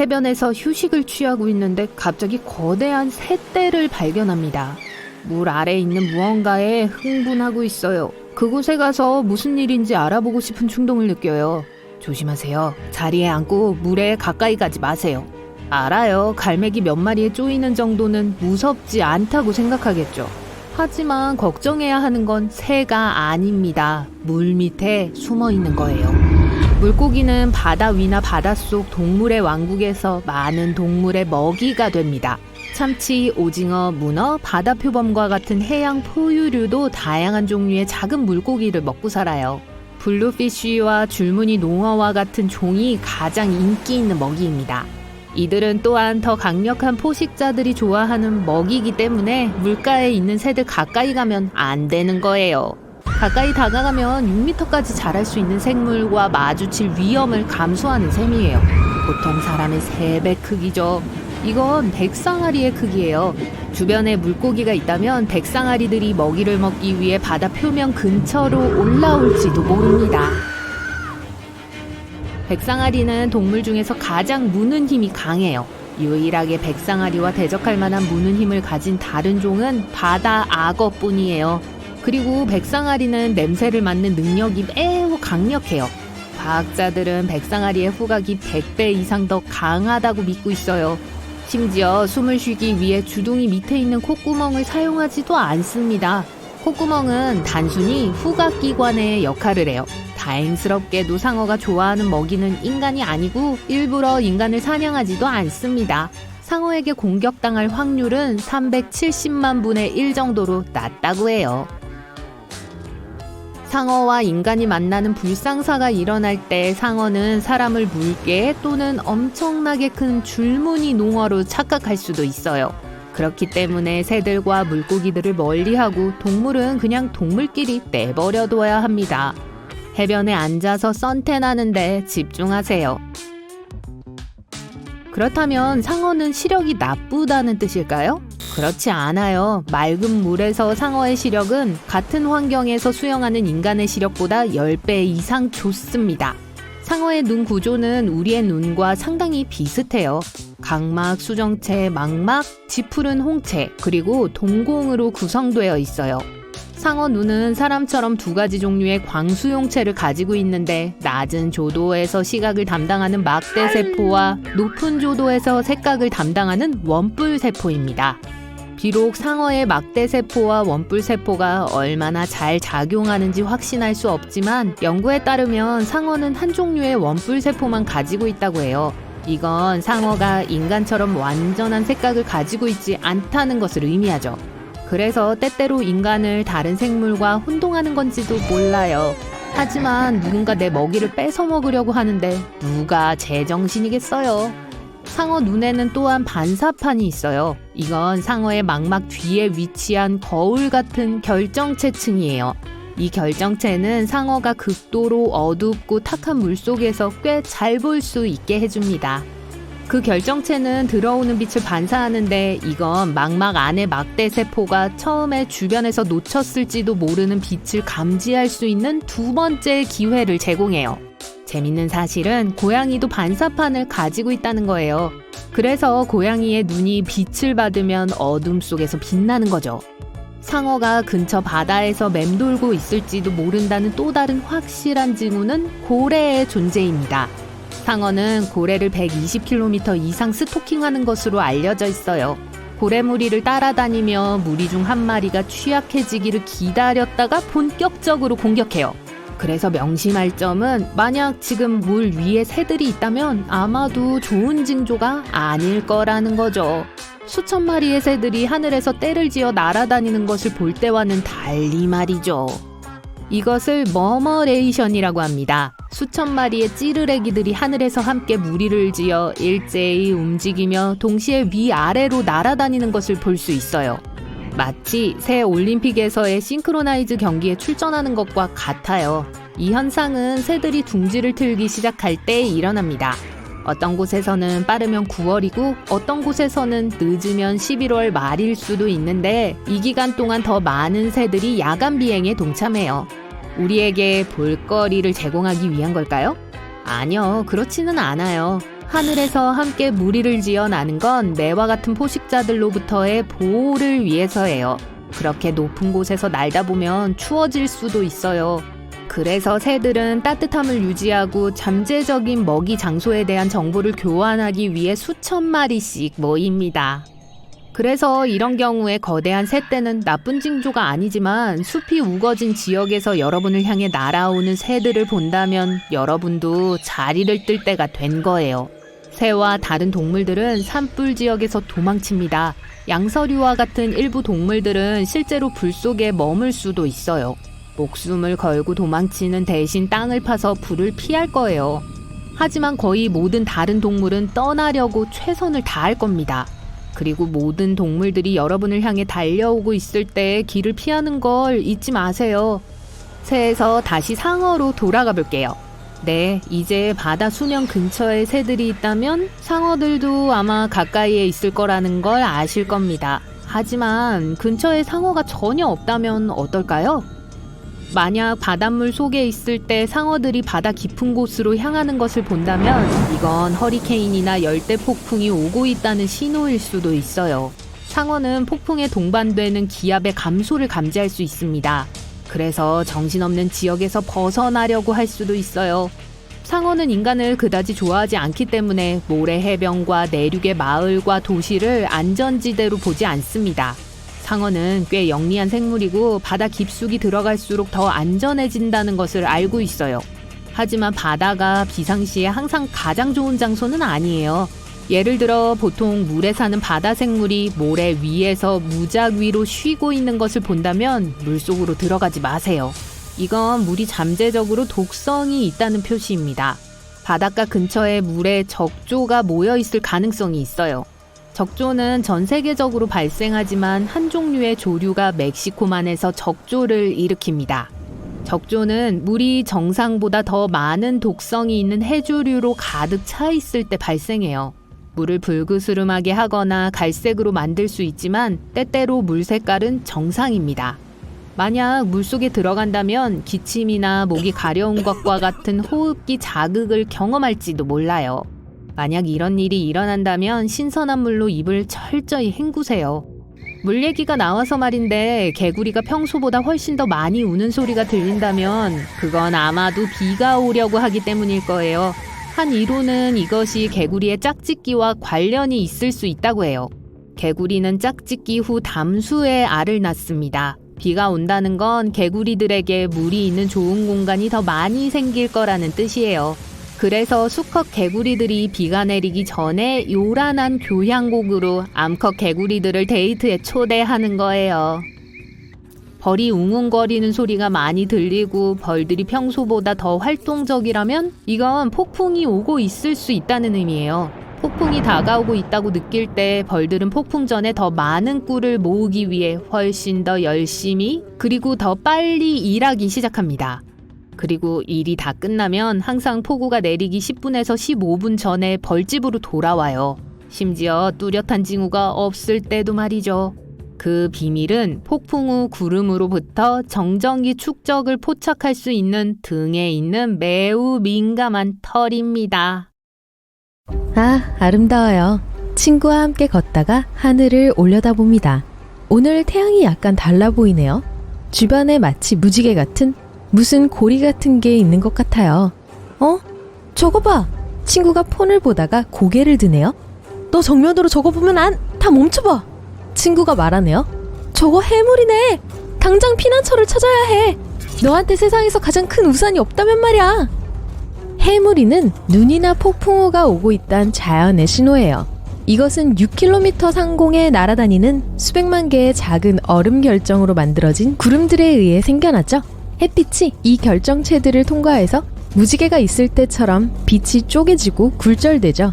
해변에서 휴식을 취하고 있는데 갑자기 거대한 새떼를 발견합니다. 물 아래에 있는 무언가에 흥분하고 있어요. 그곳에 가서 무슨 일인지 알아보고 싶은 충동을 느껴요. 조심하세요. 자리에 앉고 물에 가까이 가지 마세요. 알아요. 갈매기 몇 마리에 쪼이는 정도는 무섭지 않다고 생각하겠죠. 하지만 걱정해야 하는 건 새가 아닙니다. 물 밑에 숨어 있는 거예요. 물고기는 바다 위나 바닷속 동물의 왕국에서 많은 동물의 먹이가 됩니다. 참치, 오징어, 문어, 바다 표범과 같은 해양 포유류도 다양한 종류의 작은 물고기를 먹고 살아요. 블루피쉬와 줄무늬 농어와 같은 종이 가장 인기 있는 먹이입니다. 이들은 또한 더 강력한 포식자들이 좋아하는 먹이기 때문에 물가에 있는 새들 가까이 가면 안 되는 거예요. 가까이 다가가면 6m까지 자랄 수 있는 생물과 마주칠 위험을 감수하는 셈이에요. 보통 사람의 3배 크기죠. 이건 백상아리의 크기예요. 주변에 물고기가 있다면 백상아리들이 먹이를 먹기 위해 바다 표면 근처로 올라올지도 모릅니다. 백상아리는 동물 중에서 가장 무는 힘이 강해요. 유일하게 백상아리와 대적할 만한 무는 힘을 가진 다른 종은 바다 악어뿐이에요. 그리고 백상아리는 냄새를 맡는 능력이 매우 강력해요. 과학자들은 백상아리의 후각이 100배 이상 더 강하다고 믿고 있어요. 심지어 숨을 쉬기 위해 주둥이 밑에 있는 콧구멍을 사용하지도 않습니다. 콧구멍은 단순히 후각기관의 역할을 해요. 다행스럽게도 상어가 좋아하는 먹이는 인간이 아니고 일부러 인간을 사냥하지도 않습니다. 상어에게 공격당할 확률은 370만 분의 1 정도로 낮다고 해요. 상어와 인간이 만나는 불상사가 일어날 때 상어는 사람을 물개 또는 엄청나게 큰 줄무늬 농어로 착각할 수도 있어요. 그렇기 때문에 새들과 물고기들을 멀리하고 동물은 그냥 동물끼리 내버려둬야 합니다. 해변에 앉아서 선탠하는데 집중하세요. 그렇다면 상어는 시력이 나쁘다는 뜻일까요? 그렇지 않아요. 맑은 물에서 상어의 시력은 같은 환경에서 수영하는 인간의 시력보다 10배 이상 좋습니다. 상어의 눈 구조는 우리의 눈과 상당히 비슷해요. 각막, 수정체, 망막, 지푸른 홍채, 그리고 동공으로 구성되어 있어요. 상어 눈은 사람처럼 두 가지 종류의 광수용체를 가지고 있는데 낮은 조도에서 시각을 담당하는 막대세포와 높은 조도에서 색각을 담당하는 원뿔세포입니다. 비록 상어의 막대세포와 원뿔세포가 얼마나 잘 작용하는지 확신할 수 없지만 연구에 따르면 상어는 한 종류의 원뿔세포만 가지고 있다고 해요. 이건 상어가 인간처럼 완전한 색각을 가지고 있지 않다는 것을 의미하죠. 그래서 때때로 인간을 다른 생물과 혼동하는 건지도 몰라요. 하지만 누군가 내 먹이를 뺏어 먹으려고 하는데 누가 제정신이겠어요. 상어 눈에는 또한 반사판이 있어요. 이건 상어의 망막 뒤에 위치한 거울 같은 결정체층이에요. 이 결정체는 상어가 극도로 어둡고 탁한 물 속에서 꽤 잘 볼 수 있게 해줍니다. 그 결정체는 들어오는 빛을 반사하는데 이건 망막 안의 막대 세포가 처음에 주변에서 놓쳤을지도 모르는 빛을 감지할 수 있는 두 번째 기회를 제공해요. 재밌는 사실은 고양이도 반사판을 가지고 있다는 거예요. 그래서 고양이의 눈이 빛을 받으면 어둠 속에서 빛나는 거죠. 상어가 근처 바다에서 맴돌고 있을지도 모른다는 또 다른 확실한 징후는 고래의 존재입니다. 상어는 고래를 120km 이상 스토킹하는 것으로 알려져 있어요. 고래 무리를 따라다니며 무리 중 한 마리가 취약해지기를 기다렸다가 본격적으로 공격해요. 그래서 명심할 점은 만약 지금 물 위에 새들이 있다면 아마도 좋은 징조가 아닐 거라는 거죠. 수천 마리의 새들이 하늘에서 떼를 지어 날아다니는 것을 볼 때와는 달리 말이죠. 이것을 머머레이션이라고 합니다. 수천 마리의 찌르레기들이 하늘에서 함께 무리를 지어 일제히 움직이며 동시에 위아래로 날아다니는 것을 볼 수 있어요. 마치 새 올림픽에서의 싱크로나이즈 경기에 출전하는 것과 같아요. 이 현상은 새들이 둥지를 틀기 시작할 때 일어납니다. 어떤 곳에서는 빠르면 9월이고 어떤 곳에서는 늦으면 11월 말일 수도 있는데 이 기간 동안 더 많은 새들이 야간 비행에 동참해요. 우리에게 볼거리를 제공하기 위한 걸까요? 아니요, 그렇지는 않아요. 하늘에서 함께 무리를 지어 나는 건 매와 같은 포식자들로부터의 보호를 위해서예요. 그렇게 높은 곳에서 날다 보면 추워질 수도 있어요. 그래서 새들은 따뜻함을 유지하고 잠재적인 먹이 장소에 대한 정보를 교환하기 위해 수천 마리씩 모입니다. 그래서 이런 경우에 거대한 새떼는 나쁜 징조가 아니지만 숲이 우거진 지역에서 여러분을 향해 날아오는 새들을 본다면 여러분도 자리를 뜰 때가 된 거예요. 새와 다른 동물들은 산불 지역에서 도망칩니다. 양서류와 같은 일부 동물들은 실제로 불 속에 머물 수도 있어요. 목숨을 걸고 도망치는 대신 땅을 파서 불을 피할 거예요. 하지만 거의 모든 다른 동물은 떠나려고 최선을 다할 겁니다. 그리고 모든 동물들이 여러분을 향해 달려오고 있을 때 길을 피하는 걸 잊지 마세요. 새에서 다시 상어로 돌아가 볼게요. 네, 이제 바다 수면 근처에 새들이 있다면 상어들도 아마 가까이에 있을 거라는 걸 아실 겁니다. 하지만 근처에 상어가 전혀 없다면 어떨까요? 만약 바닷물 속에 있을 때 상어들이 바다 깊은 곳으로 향하는 것을 본다면 이건 허리케인이나 열대 폭풍이 오고 있다는 신호일 수도 있어요. 상어는 폭풍에 동반되는 기압의 감소를 감지할 수 있습니다. 그래서 정신없는 지역에서 벗어나려고 할 수도 있어요. 상어는 인간을 그다지 좋아하지 않기 때문에 모래 해변과 내륙의 마을과 도시를 안전지대로 보지 않습니다. 상어는 꽤 영리한 생물이고 바다 깊숙이 들어갈수록 더 안전해진다는 것을 알고 있어요. 하지만 바다가 비상시에 항상 가장 좋은 장소는 아니에요. 예를 들어 보통 물에 사는 바다 생물이 모래 위에서 무작 위로 쉬고 있는 것을 본다면 물속으로 들어가지 마세요. 이건 물이 잠재적으로 독성이 있다는 표시입니다. 바닷가 근처에 물에 적조가 모여 있을 가능성이 있어요. 적조는 전 세계적으로 발생하지만 한 종류의 조류가 멕시코만에서 적조를 일으킵니다. 적조는 물이 정상보다 더 많은 독성이 있는 해조류로 가득 차 있을 때 발생해요. 물을 불그스름하게 하거나 갈색으로 만들 수 있지만 때때로 물 색깔은 정상입니다. 만약 물속에 들어간다면 기침이나 목이 가려운 것과 같은 호흡기 자극을 경험할지도 몰라요. 만약 이런 일이 일어난다면 신선한 물로 입을 철저히 헹구세요. 물 얘기가 나와서 말인데 개구리가 평소보다 훨씬 더 많이 우는 소리가 들린다면 그건 아마도 비가 오려고 하기 때문일 거예요. 한 이론은 이것이 개구리의 짝짓기와 관련이 있을 수 있다고 해요. 개구리는 짝짓기 후 담수에 알을 낳습니다. 비가 온다는 건 개구리들에게 물이 있는 좋은 공간이 더 많이 생길 거라는 뜻이에요. 그래서 수컷 개구리들이 비가 내리기 전에 요란한 교향곡으로 암컷 개구리들을 데이트에 초대하는 거예요. 벌이 웅웅거리는 소리가 많이 들리고 벌들이 평소보다 더 활동적이라면 이건 폭풍이 오고 있을 수 있다는 의미예요. 폭풍이 다가오고 있다고 느낄 때 벌들은 폭풍 전에 더 많은 꿀을 모으기 위해 훨씬 더 열심히 그리고 더 빨리 일하기 시작합니다. 그리고 일이 다 끝나면 항상 폭우가 내리기 10분에서 15분 전에 벌집으로 돌아와요. 심지어 뚜렷한 징후가 없을 때도 말이죠. 그 비밀은 폭풍 후 구름으로부터 정전기 축적을 포착할 수 있는 등에 있는 매우 민감한 털입니다. 아, 아름다워요. 친구와 함께 걷다가 하늘을 올려다봅니다. 오늘 태양이 약간 달라 보이네요. 주변에 마치 무지개 같은 무슨 고리 같은 게 있는 것 같아요. 어? 저거 봐! 친구가 폰을 보다가 고개를 드네요. 너 정면으로 저거 보면 안! 다 멈춰봐! 친구가 말하네요. 저거 해물이네! 당장 피난처를 찾아야 해! 너한테 세상에서 가장 큰 우산이 없다면 말이야! 해무리는 눈이나 폭풍우가 오고 있단 자연의 신호예요. 이것은 6km 상공에 날아다니는 수백만 개의 작은 얼음 결정으로 만들어진 구름들에 의해 생겨났죠. 햇빛이 이 결정체들을 통과해서 무지개가 있을 때처럼 빛이 쪼개지고 굴절되죠.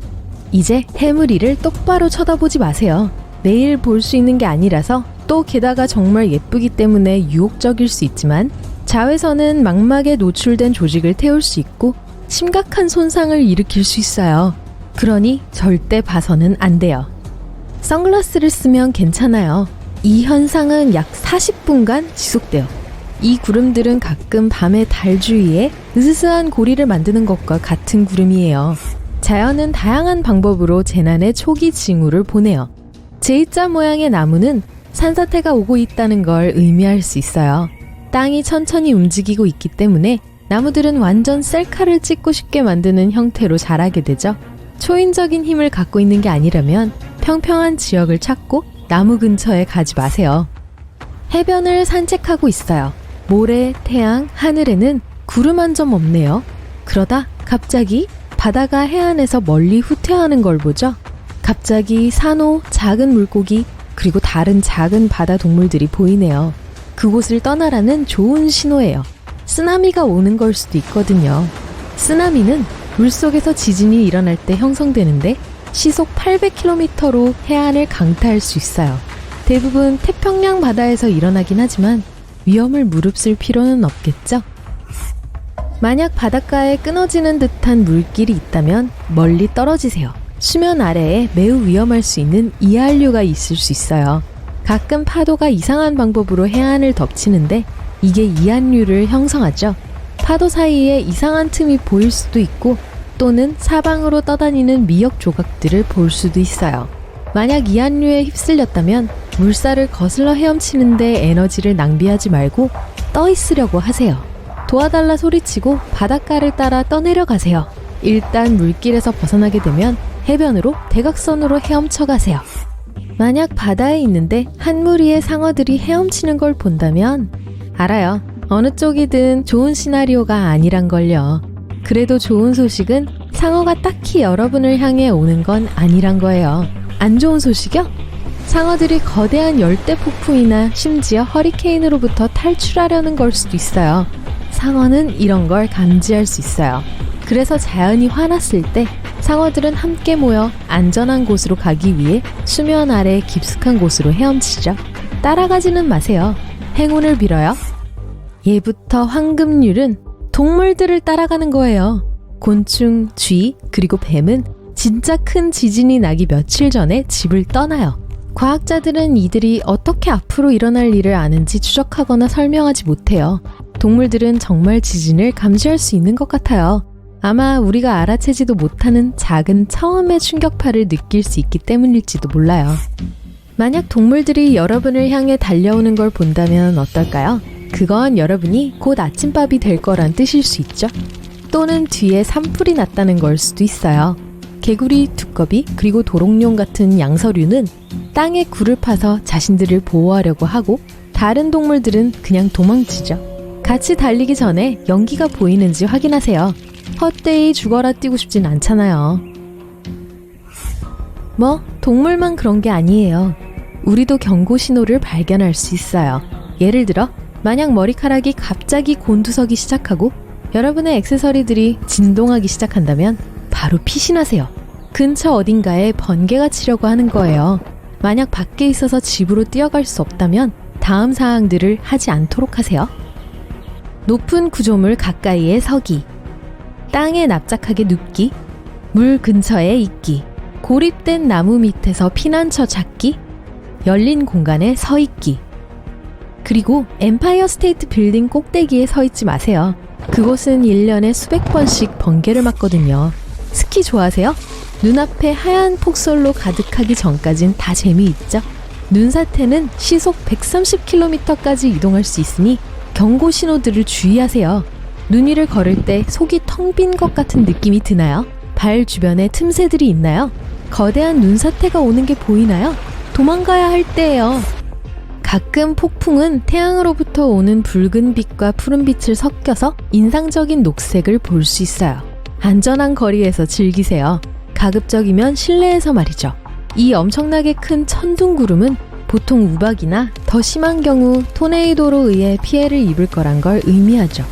이제 해무리를 똑바로 쳐다보지 마세요. 매일 볼 수 있는 게 아니라서 또 게다가 정말 예쁘기 때문에 유혹적일 수 있지만 자외선은 망막에 노출된 조직을 태울 수 있고 심각한 손상을 일으킬 수 있어요. 그러니 절대 봐서는 안 돼요. 선글라스를 쓰면 괜찮아요. 이 현상은 약 40분간 지속돼요. 이 구름들은 가끔 밤의 달 주위에 으스스한 고리를 만드는 것과 같은 구름이에요. 자연은 다양한 방법으로 재난의 초기 징후를 보내요. J자 모양의 나무는 산사태가 오고 있다는 걸 의미할 수 있어요. 땅이 천천히 움직이고 있기 때문에 나무들은 완전 셀카를 찍고 싶게 만드는 형태로 자라게 되죠. 초인적인 힘을 갖고 있는 게 아니라면 평평한 지역을 찾고 나무 근처에 가지 마세요. 해변을 산책하고 있어요. 모래, 태양, 하늘에는 구름 한 점 없네요. 그러다 갑자기 바다가 해안에서 멀리 후퇴하는 걸 보죠. 갑자기 산호, 작은 물고기, 그리고 다른 작은 바다 동물들이 보이네요. 그곳을 떠나라는 좋은 신호예요. 쓰나미가 오는 걸 수도 있거든요. 쓰나미는 물속에서 지진이 일어날 때 형성되는데 시속 800km로 해안을 강타할 수 있어요. 대부분 태평양 바다에서 일어나긴 하지만 위험을 무릅쓸 필요는 없겠죠? 만약 바닷가에 끊어지는 듯한 물길이 있다면 멀리 떨어지세요. 수면 아래에 매우 위험할 수 있는 이한류가 있을 수 있어요. 가끔 파도가 이상한 방법으로 해안을 덮치는데 이게 이한류를 형성하죠. 파도 사이에 이상한 틈이 보일 수도 있고 또는 사방으로 떠다니는 미역 조각들을 볼 수도 있어요. 만약 이한류에 휩쓸렸다면 물살을 거슬러 헤엄치는데 에너지를 낭비하지 말고 떠 있으려고 하세요. 도와달라 소리치고 바닷가를 따라 떠내려 가세요. 일단 물길에서 벗어나게 되면 해변으로 대각선으로 헤엄쳐 가세요. 만약 바다에 있는데 한 무리의 상어들이 헤엄치는 걸 본다면 알아요. 어느 쪽이든 좋은 시나리오가 아니란 걸요. 그래도 좋은 소식은 상어가 딱히 여러분을 향해 오는 건 아니란 거예요. 안 좋은 소식이요? 상어들이 거대한 열대 폭풍이나 심지어 허리케인으로부터 탈출하려는 걸 수도 있어요. 상어는 이런 걸 감지할 수 있어요. 그래서 자연이 화났을 때 상어들은 함께 모여 안전한 곳으로 가기 위해 수면 아래 깊숙한 곳으로 헤엄치죠. 따라가지는 마세요. 행운을 빌어요. 예부터 황금률은 동물들을 따라가는 거예요. 곤충, 쥐, 그리고 뱀은 진짜 큰 지진이 나기 며칠 전에 집을 떠나요. 과학자들은 이들이 어떻게 앞으로 일어날 일을 아는지 추적하거나 설명하지 못해요. 동물들은 정말 지진을 감지할 수 있는 것 같아요. 아마 우리가 알아채지도 못하는 작은 처음의 충격파를 느낄 수 있기 때문일지도 몰라요. 만약 동물들이 여러분을 향해 달려오는 걸 본다면 어떨까요? 그건 여러분이 곧 아침밥이 될 거란 뜻일 수 있죠. 또는 뒤에 산불이 났다는 걸 수도 있어요. 개구리, 두꺼비, 그리고 도롱뇽 같은 양서류는 땅에 굴을 파서 자신들을 보호하려고 하고 다른 동물들은 그냥 도망치죠. 같이 달리기 전에 연기가 보이는지 확인하세요. 헛되이 죽어라 뛰고 싶진 않잖아요. 뭐, 동물만 그런 게 아니에요. 우리도 경고 신호를 발견할 수 있어요. 예를 들어, 만약 머리카락이 갑자기 곤두서기 시작하고 여러분의 액세서리들이 진동하기 시작한다면 바로 피신하세요. 근처 어딘가에 번개가 치려고 하는 거예요. 만약 밖에 있어서 집으로 뛰어갈 수 없다면 다음 사항들을 하지 않도록 하세요. 높은 구조물 가까이에 서기, 땅에 납작하게 눕기, 물 근처에 있기, 고립된 나무 밑에서 피난처 찾기, 열린 공간에 서 있기. 그리고 엠파이어 스테이트 빌딩 꼭대기에 서 있지 마세요. 그곳은 1년에 수백 번씩 번개를 맞거든요. 스키 좋아하세요? 눈앞에 하얀 폭설로 가득하기 전까진 다 재미있죠? 눈사태는 시속 130km까지 이동할 수 있으니 경고 신호들을 주의하세요. 눈 위를 걸을 때 속이 텅 빈 것 같은 느낌이 드나요? 발 주변에 틈새들이 있나요? 거대한 눈사태가 오는 게 보이나요? 도망가야 할 때예요. 가끔 폭풍은 태양으로부터 오는 붉은 빛과 푸른 빛을 섞여서 인상적인 녹색을 볼 수 있어요. 안전한 거리에서 즐기세요. 가급적이면 실내에서 말이죠. 이 엄청나게 큰 천둥구름은 보통 우박이나 더 심한 경우 토네이도로 의해 피해를 입을 거란 걸 의미하죠.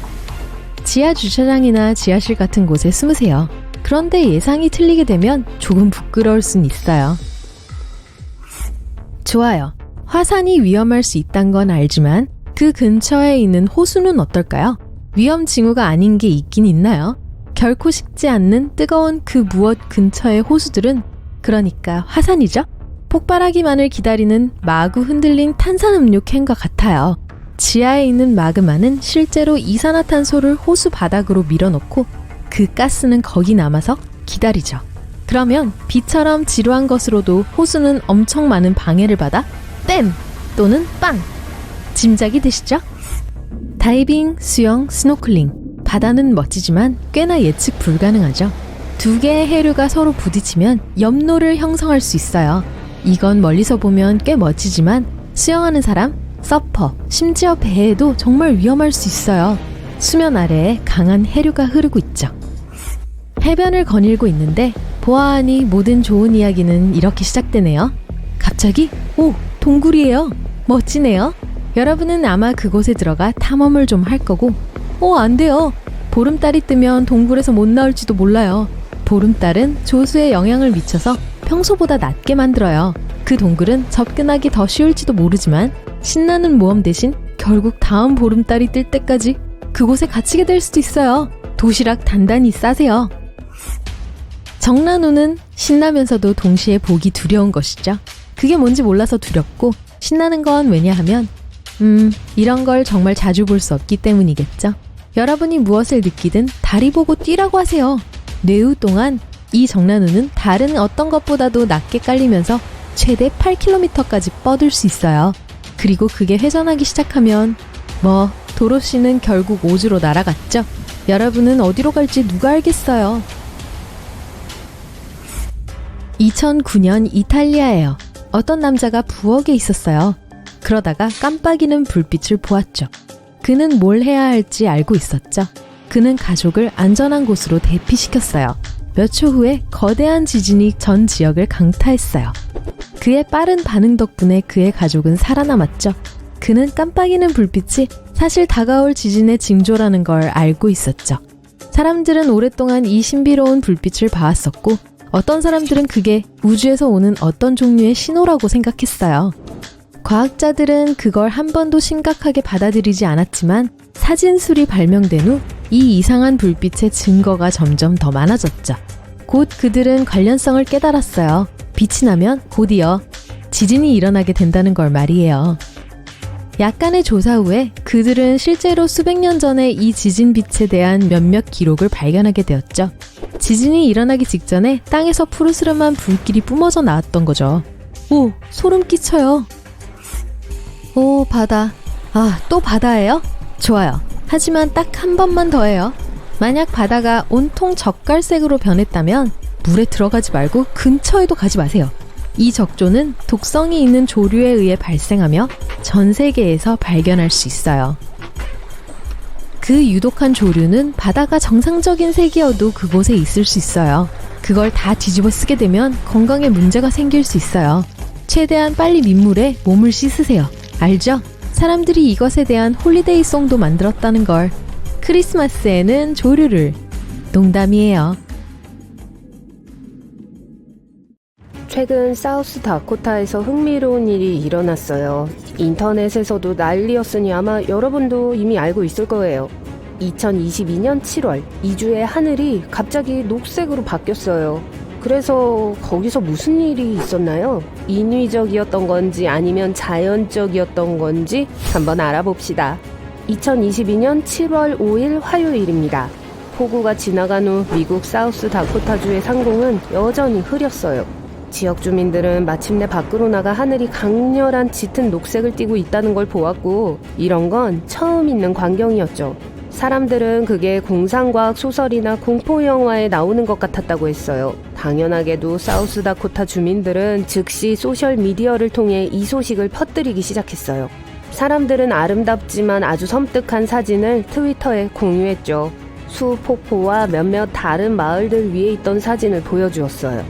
지하 주차장이나 지하실 같은 곳에 숨으세요. 그런데 예상이 틀리게 되면 조금 부끄러울 순 있어요. 좋아요. 화산이 위험할 수 있단 건 알지만 그 근처에 있는 호수는 어떨까요? 위험 징후가 아닌 게 있긴 있나요? 결코 식지 않는 뜨거운 그 무엇 근처의 호수들은 그러니까 화산이죠? 폭발하기만을 기다리는 마구 흔들린 탄산음료 캔과 같아요. 지하에 있는 마그마는 실제로 이산화탄소를 호수 바닥으로 밀어넣고 그 가스는 거기 남아서 기다리죠. 그러면 비처럼 지루한 것으로도 호수는 엄청 많은 방해를 받아 땜 또는 빵 짐작이 되시죠? 다이빙, 수영, 스노클링 바다는 멋지지만 꽤나 예측 불가능하죠. 두 개의 해류가 서로 부딪히면 염로를 형성할 수 있어요. 이건 멀리서 보면 꽤 멋지지만 수영하는 사람, 서퍼, 심지어 배에도 정말 위험할 수 있어요. 수면 아래에 강한 해류가 흐르고 있죠. 해변을 거닐고 있는데 보아하니 모든 좋은 이야기는 이렇게 시작되네요. 갑자기 오 동굴이에요. 멋지네요. 여러분은 아마 그곳에 들어가 탐험을 좀 할 거고 오안 돼요. 보름달이 뜨면 동굴에서 못 나올지도 몰라요. 보름달은 조수에 영향을 미쳐서 평소보다 낮게 만들어요. 그 동굴은 접근하기 더 쉬울지도 모르지만 신나는 모험 대신 결국 다음 보름달이 뜰 때까지 그곳에 갇히게 될 수도 있어요. 도시락 단단히 싸세요. 정란우는 신나면서도 동시에 보기 두려운 것이죠. 그게 뭔지 몰라서 두렵고 신나는 건 왜냐하면 음, 이런 걸 정말 자주 볼 수 없기 때문이겠죠. 여러분이 무엇을 느끼든 다리 보고 뛰라고 하세요. 뇌우 동안 이 정란우는 다른 어떤 것보다도 낮게 깔리면서 최대 8km까지 뻗을 수 있어요. 그리고 그게 회전하기 시작하면 뭐 도로시는 결국 오즈로 날아갔죠. 여러분은 어디로 갈지 누가 알겠어요. 2009년 이탈리아예요. 어떤 남자가 부엌에 있었어요. 그러다가 깜빡이는 불빛을 보았죠. 그는 뭘 해야 할지 알고 있었죠. 그는 가족을 안전한 곳으로 대피시켰어요. 몇 초 후에 거대한 지진이 전 지역을 강타했어요. 그의 빠른 반응 덕분에 그의 가족은 살아남았죠. 그는 깜빡이는 불빛이 사실 다가올 지진의 징조라는 걸 알고 있었죠. 사람들은 오랫동안 이 신비로운 불빛을 봐왔었고, 어떤 사람들은 그게 우주에서 오는 어떤 종류의 신호라고 생각했어요. 과학자들은 그걸 한 번도 심각하게 받아들이지 않았지만 사진술이 발명된 후 이 이상한 불빛의 증거가 점점 더 많아졌죠. 곧 그들은 관련성을 깨달았어요. 빛이 나면 곧이어 지진이 일어나게 된다는 걸 말이에요. 약간의 조사 후에 그들은 실제로 수백 년 전에 이 지진 빛에 대한 몇몇 기록을 발견하게 되었죠. 지진이 일어나기 직전에 땅에서 푸르스름한 불길이 뿜어져 나왔던 거죠. 오, 소름 끼쳐요. 오, 바다. 아, 또 바다예요? 좋아요. 하지만 딱 한 번만 더 해요. 만약 바다가 온통 젓갈색으로 변했다면 물에 들어가지 말고 근처에도 가지 마세요. 이 적조는 독성이 있는 조류에 의해 발생하며 전 세계에서 발견할 수 있어요. 그 유독한 조류는 바다가 정상적인 색이어도 그곳에 있을 수 있어요. 그걸 다 뒤집어 쓰게 되면 건강에 문제가 생길 수 있어요. 최대한 빨리 민물에 몸을 씻으세요. 알죠? 사람들이 이것에 대한 홀리데이 송도 만들었다는 걸. 크리스마스에는 조류를. 농담이에요. 최근 사우스 다코타에서 흥미로운 일이 일어났어요. 인터넷에서도 난리였으니 아마 여러분도 이미 알고 있을 거예요. 2022년 7월, 이주의 하늘이 갑자기 녹색으로 바뀌었어요. 그래서 거기서 무슨 일이 있었나요? 인위적이었던 건지 아니면 자연적이었던 건지 한번 알아봅시다. 2022년 7월 5일 화요일입니다. 폭우가 지나간 후 미국 사우스 다코타주의 상공은 여전히 흐렸어요. 지역 주민들은 마침내 밖으로 나가 하늘이 강렬한 짙은 녹색을 띠고 있다는 걸 보았고 이런 건 처음 있는 광경이었죠. 사람들은 그게 공상과학 소설이나 공포 영화에 나오는 것 같았다고 했어요. 당연하게도 사우스다코타 주민들은 즉시 소셜 미디어를 통해 이 소식을 퍼뜨리기 시작했어요. 사람들은 아름답지만 아주 섬뜩한 사진을 트위터에 공유했죠. 수 폭포와 몇몇 다른 마을들 위에 있던 사진을 보여주었어요.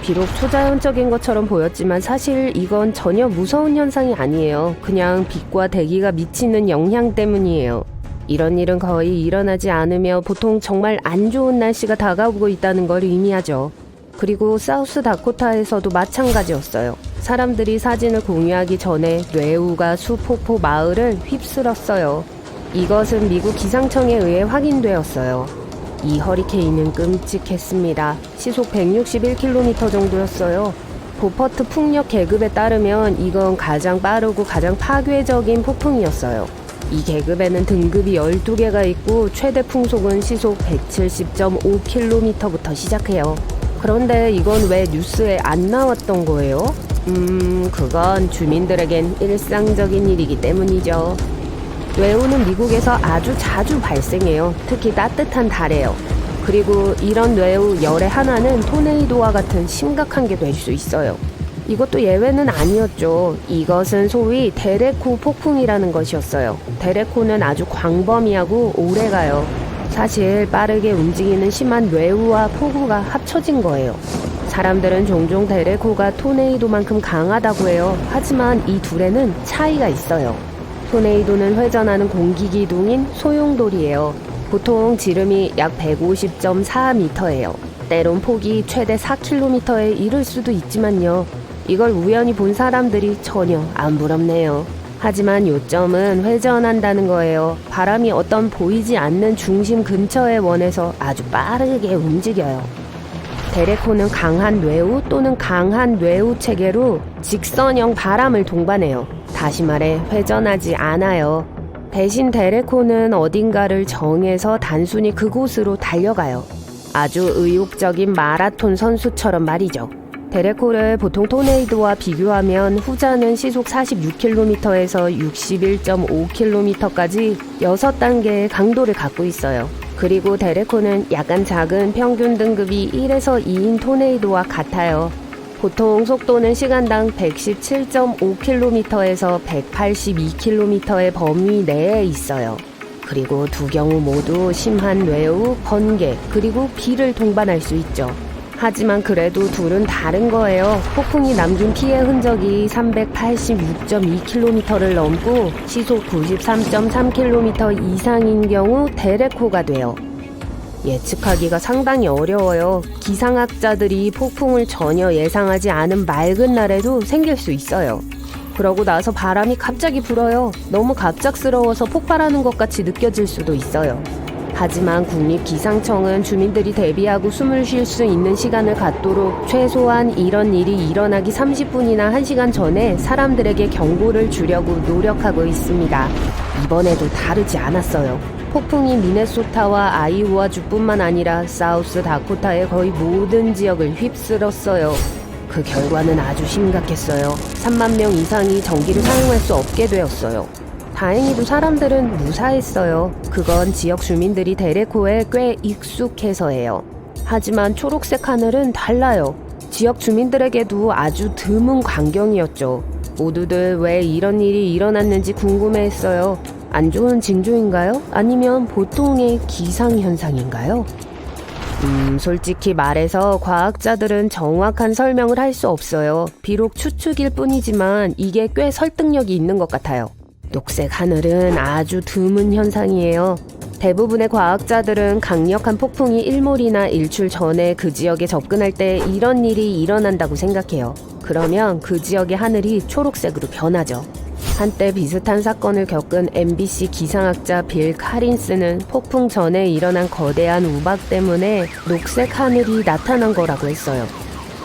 비록 초자연적인 것처럼 보였지만 사실 이건 전혀 무서운 현상이 아니에요. 그냥 빛과 대기가 미치는 영향 때문이에요. 이런 일은 거의 일어나지 않으며 보통 정말 안 좋은 날씨가 다가오고 있다는 걸 의미하죠. 그리고 사우스 다코타에서도 마찬가지였어요. 사람들이 사진을 공유하기 전에 뇌우가 수폭포 마을을 휩쓸었어요. 이것은 미국 기상청에 의해 확인되었어요. 이 허리케인은 끔찍했습니다. 시속 161km 정도였어요. 보퍼트 풍력 계급에 따르면 이건 가장 빠르고 가장 파괴적인 폭풍이었어요. 이 계급에는 등급이 12개가 있고 최대 풍속은 시속 170.5km부터 시작해요. 그런데 이건 왜 뉴스에 안 나왔던 거예요? 음, 그건 주민들에겐 일상적인 일이기 때문이죠. 뇌우는 미국에서 아주 자주 발생해요. 특히 따뜻한 달에요. 그리고 이런 뇌우 열의 하나는 토네이도와 같은 심각한 게 될 수 있어요. 이것도 예외는 아니었죠. 이것은 소위 데레코 폭풍이라는 것이었어요. 데레코는 아주 광범위하고 오래가요. 사실 빠르게 움직이는 심한 뇌우와 폭우가 합쳐진 거예요. 사람들은 종종 데레코가 토네이도만큼 강하다고 해요. 하지만 이 둘에는 차이가 있어요. 토네이도는 회전하는 공기 기둥인 소용돌이에요. 보통 지름이 약 150.4m예요. 때론 폭이 최대 4km에 이를 수도 있지만요. 이걸 우연히 본 사람들이 전혀 안 부럽네요. 하지만 요점은 회전한다는 거예요. 바람이 어떤 보이지 않는 중심 근처의 원에서 아주 빠르게 움직여요. 데레코는 강한 뇌우 또는 강한 뇌우 체계로 직선형 바람을 동반해요. 다시 말해 회전하지 않아요. 대신 데레코는 어딘가를 정해서 단순히 그곳으로 달려가요. 아주 의욕적인 마라톤 선수처럼 말이죠. 데레코를 보통 토네이도와 비교하면 후자는 시속 46km에서 61.5km까지 6단계의 강도를 갖고 있어요. 그리고 데레코는 약간 작은 평균 등급이 1에서 2인 토네이도와 같아요. 보통 속도는 시간당 117.5km에서 182km의 범위 내에 있어요. 그리고 두 경우 모두 심한 뇌우, 번개, 그리고 비를 동반할 수 있죠. 하지만 그래도 둘은 다른 거예요. 폭풍이 남긴 피해 흔적이 386.2km를 넘고 시속 93.3km 이상인 경우 데레코가 돼요. 예측하기가 상당히 어려워요. 기상학자들이 폭풍을 전혀 예상하지 않은 맑은 날에도 생길 수 있어요. 그러고 나서 바람이 갑자기 불어요. 너무 갑작스러워서 폭발하는 것 같이 느껴질 수도 있어요. 하지만 국립기상청은 주민들이 대비하고 숨을 쉴 수 있는 시간을 갖도록 최소한 이런 일이 일어나기 30분이나 1시간 전에 사람들에게 경고를 주려고 노력하고 있습니다. 이번에도 다르지 않았어요. 폭풍이 미네소타와 아이오와 주뿐만 아니라 사우스 다코타의 거의 모든 지역을 휩쓸었어요. 그 결과는 아주 심각했어요. 3만 명 이상이 전기를 사용할 수 없게 되었어요. 다행히도 사람들은 무사했어요. 그건 지역 주민들이 데레코에 꽤 익숙해서예요. 하지만 초록색 하늘은 달라요. 지역 주민들에게도 아주 드문 광경이었죠. 모두들 왜 이런 일이 일어났는지 궁금해했어요. 안 좋은 징조인가요? 아니면 보통의 기상현상인가요? 음, 솔직히 말해서 과학자들은 정확한 설명을 할 수 없어요. 비록 추측일 뿐이지만 이게 꽤 설득력이 있는 것 같아요. 녹색 하늘은 아주 드문 현상이에요. 대부분의 과학자들은 강력한 폭풍이 일몰이나 일출 전에 그 지역에 접근할 때 이런 일이 일어난다고 생각해요. 그러면 그 지역의 하늘이 초록색으로 변하죠. 한때 비슷한 사건을 겪은 MBC 기상학자 빌 카린스는 폭풍 전에 일어난 거대한 우박 때문에 녹색 하늘이 나타난 거라고 했어요.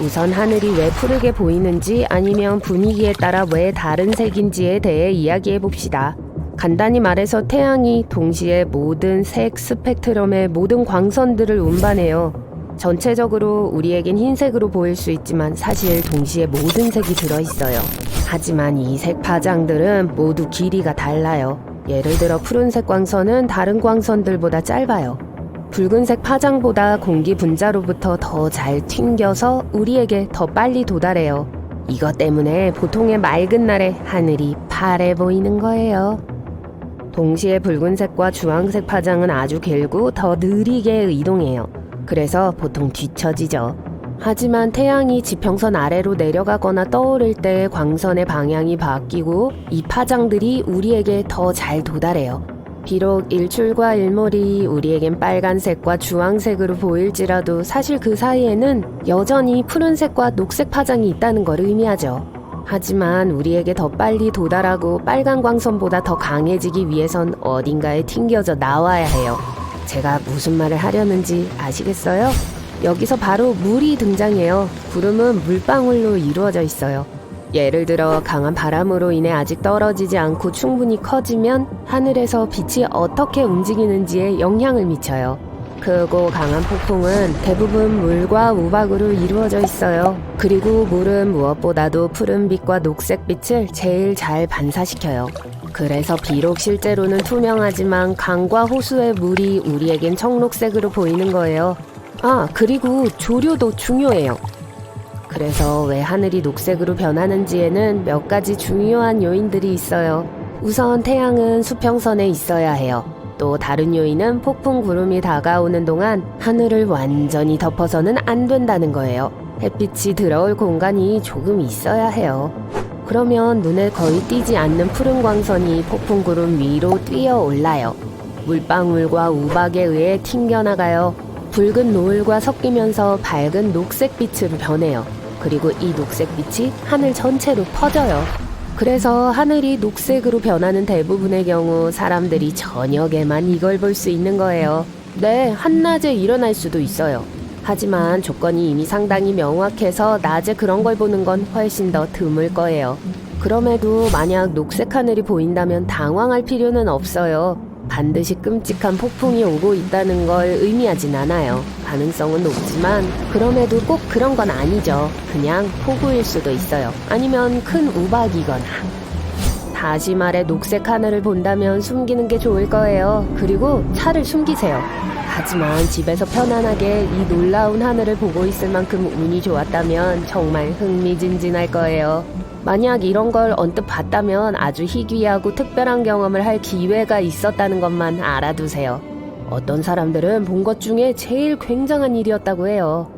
우선 하늘이 왜 푸르게 보이는지 아니면 분위기에 따라 왜 다른 색인지에 대해 이야기해 봅시다. 간단히 말해서 태양이 동시에 모든 색 스펙트럼의 모든 광선들을 운반해요. 전체적으로 우리에겐 흰색으로 보일 수 있지만 사실 동시에 모든 색이 들어있어요. 하지만 이 색 파장들은 모두 길이가 달라요. 예를 들어 푸른색 광선은 다른 광선들보다 짧아요. 붉은색 파장보다 공기 분자로부터 더 잘 튕겨서 우리에게 더 빨리 도달해요. 이것 때문에 보통의 맑은 날에 하늘이 파래 보이는 거예요. 동시에 붉은색과 주황색 파장은 아주 길고 더 느리게 이동해요. 그래서 보통 뒤처지죠. 하지만 태양이 지평선 아래로 내려가거나 떠오를 때 광선의 방향이 바뀌고 이 파장들이 우리에게 더 잘 도달해요. 비록 일출과 일몰이 우리에겐 빨간색과 주황색으로 보일지라도 사실 그 사이에는 여전히 푸른색과 녹색 파장이 있다는 걸 의미하죠. 하지만 우리에게 더 빨리 도달하고 빨간 광선보다 더 강해지기 위해선 어딘가에 튕겨져 나와야 해요. 제가 무슨 말을 하려는지 아시겠어요? 여기서 바로 물이 등장해요. 구름은 물방울로 이루어져 있어요. 예를 들어 강한 바람으로 인해 아직 떨어지지 않고 충분히 커지면 하늘에서 빛이 어떻게 움직이는지에 영향을 미쳐요. 크고 강한 폭풍은 대부분 물과 우박으로 이루어져 있어요. 그리고 물은 무엇보다도 푸른빛과 녹색빛을 제일 잘 반사시켜요. 그래서 비록 실제로는 투명하지만 강과 호수의 물이 우리에겐 청록색으로 보이는 거예요. 아, 그리고 조류도 중요해요. 그래서 왜 하늘이 녹색으로 변하는지에는 몇 가지 중요한 요인들이 있어요. 우선 태양은 수평선에 있어야 해요. 또 다른 요인은 폭풍 구름이 다가오는 동안 하늘을 완전히 덮어서는 안 된다는 거예요. 햇빛이 들어올 공간이 조금 있어야 해요. 그러면 눈에 거의 띄지 않는 푸른 광선이 폭풍 구름 위로 뛰어 올라요. 물방울과 우박에 의해 튕겨나가요. 붉은 노을과 섞이면서 밝은 녹색빛으로 변해요. 그리고 이 녹색 빛이 하늘 전체로 퍼져요. 그래서 하늘이 녹색으로 변하는 대부분의 경우 사람들이 저녁에만 이걸 볼 수 있는 거예요. 네, 한낮에 일어날 수도 있어요. 하지만 조건이 이미 상당히 명확해서 낮에 그런 걸 보는 건 훨씬 더 드물 거예요. 그럼에도 만약 녹색 하늘이 보인다면 당황할 필요는 없어요. 반드시 끔찍한 폭풍이 오고 있다는 걸 의미하진 않아요. 가능성은 높지만 그럼에도 꼭 그런 건 아니죠. 그냥 폭우일 수도 있어요. 아니면 큰 우박이거나. 다시 말해 녹색 하늘을 본다면 숨기는 게 좋을 거예요. 그리고 차를 숨기세요. 하지만 집에서 편안하게 이 놀라운 하늘을 보고 있을 만큼 운이 좋았다면 정말 흥미진진할 거예요. 만약 이런 걸 언뜻 봤다면 아주 희귀하고 특별한 경험을 할 기회가 있었다는 것만 알아두세요. 어떤 사람들은 본 것 중에 제일 굉장한 일이었다고 해요.